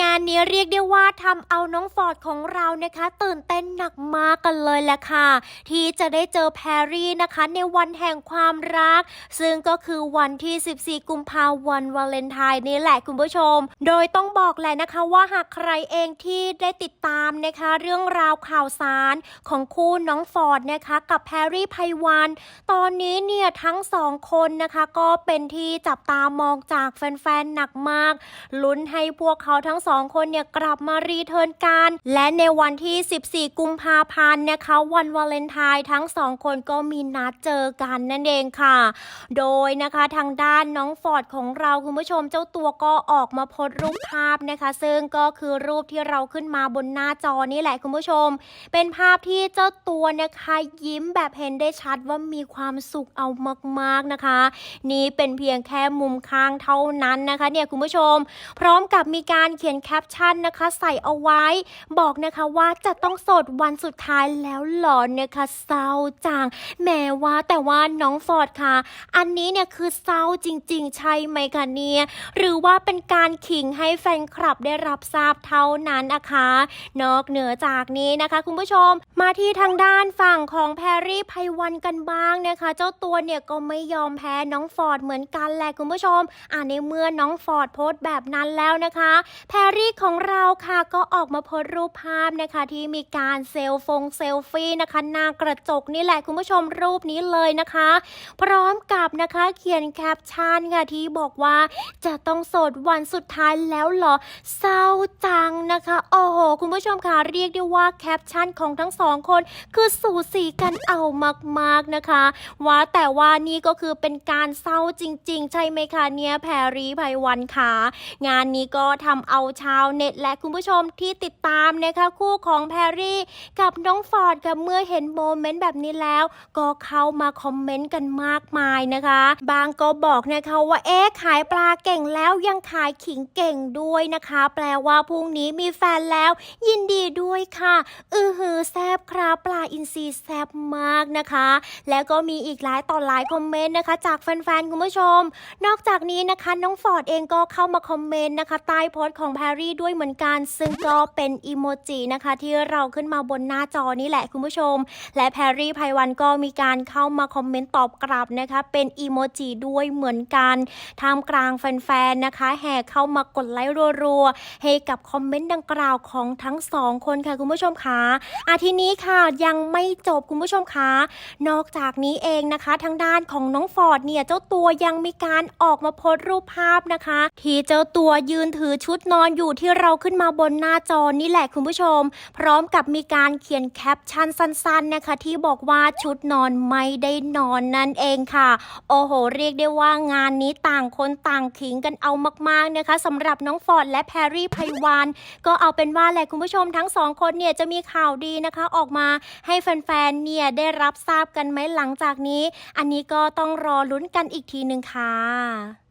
งานนี้เรียกได้ว่าทำเอาน้องฟอร์ดของเรานะคะ ตื่นเต้นหนักมากกันเลยแหละค่ะ ที่จะได้เจอแพรรี่นะคะ ในวันแห่งความรัก ซึ่งก็คือวันที่ 14 กุมภาพันธ์วาเลนไทน์นี่แหละคุณผู้ชม โดยต้องบอกแหละนะคะว่าหากใครเองที่ได้ติดตามนะคะ เรื่องราวข่าวสารของคู่น้องฟอร์ดนะคะ กับแพรรี่ไพวันตอนนี้เนี่ยทั้งสองคนนะคะ ก็เป็นที่จับตามองจากแฟนๆหนักมากลุ้นให้พวกเขาทั้งสองคนเนี่ยกลับมารีเทิร์นกัน และในวันที่ 14 กุมภาพันธ์นะคะ วันวาเลนไทน์ทั้งสองคนก็มีนัดเจอกันนั่นเองค่ะ โดยนะคะทางด้านน้องฟอร์ดของเราคุณผู้ชมเจ้าตัวก็ออกมาโพสรูปภาพนะคะ ซึ่งก็คือรูปที่เราขึ้นมาบนหน้าจอนี่แหละคุณผู้ชม เป็นภาพที่เจ้าตัวนะคะยิ้มแบบเห็นได้ชัดว่ามีความสุขเอามากๆนะคะ นี่เป็นเพียงแค่มุมข้างเท่านั้นนะคะเนี่ยคุณผู้ชม พร้อมกับมีการเขียนแคปชั่นนะคะ ใส่เอาไว้ บอกนะคะว่าจะต้องโสดวันสุดท้ายแล้วหรอนะคะเศร้าจังแม้ว่าแต่ว่าน้องฟอร์ดค่ะ อันนี้เนี่ยคือเศร้าจริง ๆ ใช่ไหมคะเนี่ยหรือว่าเป็นการขิงให้แฟนคลับได้รับทราบเท่านั้นนะคะ นอกเหนือจากนี้นะคะ คุณผู้ชมมาที่ทางด้านฝั่งของแพรรี่ไพวันกันบ้างนะคะ เจ้าตัวเนี่ยก็ไม่ยอมแพ้น้องฟอร์ดเหมือนกันแหละคุณผู้ชมอ่าในเมื่อน้องฟอร์ดโพสต์แบบนั้นแล้วนะคะแพรรี่ของเราค่ะก็ออกมาโพสรูปภาพนะคะ ที่มีการเซลฟงเซลฟี่นะคะหน้ากระจกนี่แหละคุณผู้ชมรูปนี้เลยนะคะ พร้อมกับนะคะเขียนแคปชั่นค่ะที่บอกว่าจะต้องโสดวันสุดท้ายแล้วเหรอเศร้าจังนะคะโอ้โหคุณผู้ชมค่ะเรียกได้ว่าแคปชั่นของทั้งสองคน คือสูสีกันเอามากๆนะคะ ว่าแต่ว่านี่ก็คือเป็นการเศร้าจริง ๆ ใช่ไหมคะเนี่ยแพรรี่ไพวันค่ะงานนี้ก็ทำเอาชาวเน็ตและคุณผู้ชมที่ติดตามนะคะคู่ของแพรรี่ กับน้องฟอร์ดกับเมื่อเห็นโมเมนต์แบบนี้แล้ว ก็เข้ามาคอมเมนต์กันมากมายนะคะ บางก็บอกนะคะว่าเอ๊ะขายปลาเก่งแล้วยังขายขิงเก่งด้วยนะคะ แปลว่าพรุ่งนี้มีแฟนแล้ว ยินดีด้วยค่ะ อือหือแซบครับปลาอินทรีแซบมากนะคะ แล้วก็มีอีกหลายต่อหลายคอมเมนต์นะคะ จากแฟนๆคุณผู้ชม นอกจากนี้นะคะน้องฟอร์ดเองก็เข้ามาคอมเมนต์นะคะใต้โพสต์ของแพรรี่ด้วยเหมือนกัน ซึ่งก็เป็นอีโมจินะคะที่เราขึ้นมาบนหน้าจอนี่แหละคุณผู้ชม และแพรรี่ไพวันก็มีการเข้ามาคอมเมนต์ตอบกลับนะคะเป็นอีโมจิด้วยเหมือนกันท่ามกลางแฟนๆนะคะ แห่เข้ามากดไลค์รัวๆให้กับคอมเมนต์ดังกล่าวของทั้งสองคนค่ะคุณผู้ชมคะอาทีนี้ค่ะยังไม่จบคุณผู้ชมคะนอกจากนี้เองนะคะ ทางด้านของน้องฟอร์ดเนี่ยเจ้าตัวยังมีการออกมาโพสต์รูปภาพนะคะ ที่เจ้าตัวยืนถือชุดนอนอนอยู่ที่เราขึ้นมาบนหน้าจอนี่แหละคุณผู้ชม พร้อมกับมีการเขียนแคปชั่นสั้นๆนะคะ ที่บอกว่าชุดนอนไม่ได้นอนนั่นเองค่ะ โอ้โห เรียกได้ว่างานนี้ต่างคนต่างขิงกันเอามากๆนะคะสำหรับน้องฟอร์ดและแพรรี่ไพวันก็เอาเป็นว่าแหละคุณผู้ชมทั้งสองคนเนี่ยจะมีข่าวดีนะคะออกมาให้แฟนๆเนี่ยได้รับทราบกันไหมหลังจากนี้ อันนี้ก็ต้องรอลุ้นกันอีกทีหนึ่งค่ะ